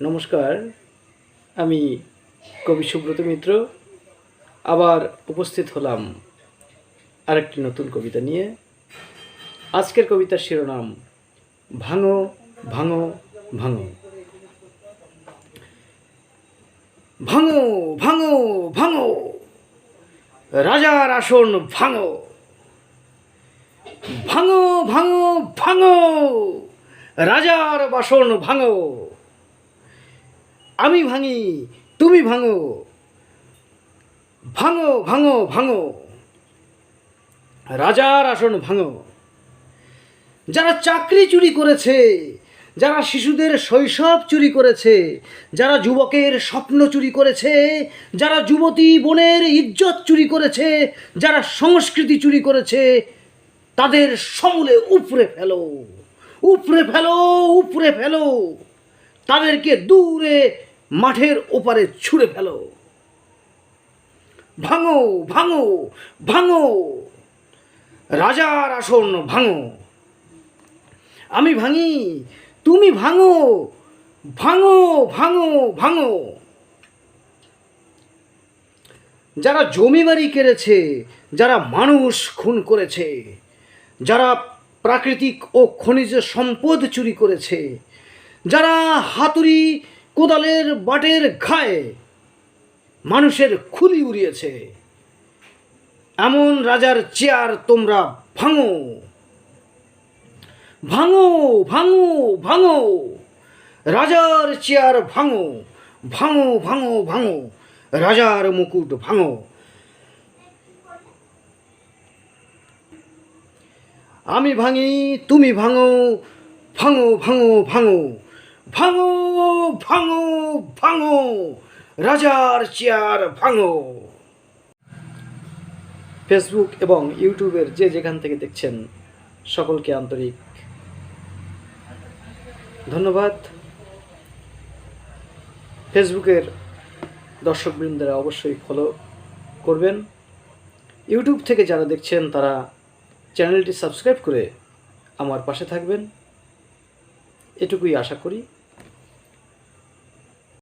নমস্কার, আমি কবি সুব্রত মিত্র। আবার উপস্থিত হলাম আরেকটি নতুন কবিতা নিয়ে। আজকের কবিতার শিরোনাম, ভাঙো ভাঙো ভাঙো। ভাঙো ভাঙো ভাঙো। রাজার আসন ভাঙো। ভাঙো ভাঙো ভাঙো। রাজার বাসন ভাঙো। আমি ভাঙি, তুমি ভাঙো। ভাঙো ভাঙো ভাঙো। রাজার আসন ভাঙো। যারা চাকরি চুরি করেছে, যারা শিশুদের শৈশব চুরি করেছে, যারা যুবকের স্বপ্ন চুরি করেছে, যারা যুবতী বোনের ইজ্জত চুরি করেছে, যারা সংস্কৃতি চুরি করেছে, তাদের সমূলে উপরে ফেলো। উপরে ফেলো উপরে ফেলো। তাদেরকে দূরে মাঠের ওপারে ছুঁড়ে ফেলো। ভাঙো ভাঙো ভাঙো। রাজার আসন ভাঙো। আমি ভাঙি, তুমি ভাঙো। ভাঙো ভাঙো ভাঙো। যারা জমি বাড়ি কেড়েছে, যারা মানুষ খুন করেছে, যারা প্রাকৃতিক ও খনিজ সম্পদ চুরি করেছে, যারা হাতুড়ি কোদালের বাটের ঘায়ে মানুষের খুলি উড়িয়েছে। এমন রাজার চেয়ার তোমরা ভাঙো। ভাঙো ভাঙো ভাঙো। রাজার চেয়ার ভাঙো ভাঙো ভাঙো ভাঙো। রাজার মুকুট ভাঙো। আমি ভাঙি, তুমি ভাঙো ভাঙো ভাঙো ভাঙো। ভাঙো ভাঙো ভাঙো। রাজার চেয়ার ভাঙো। ফেসবুক এবং ইউটিউবের যে যেখান থেকে দেখছেন সকলকে আন্তরিক ধন্যবাদ। ফেসবুকের দর্শকবৃন্দরা অবশ্যই ফলো করবেন। ইউটিউব থেকে যারা দেখছেন, তারা চ্যানেলটি সাবস্ক্রাইব করে আমার পাশে থাকবেন। এটুকুই আশা করি।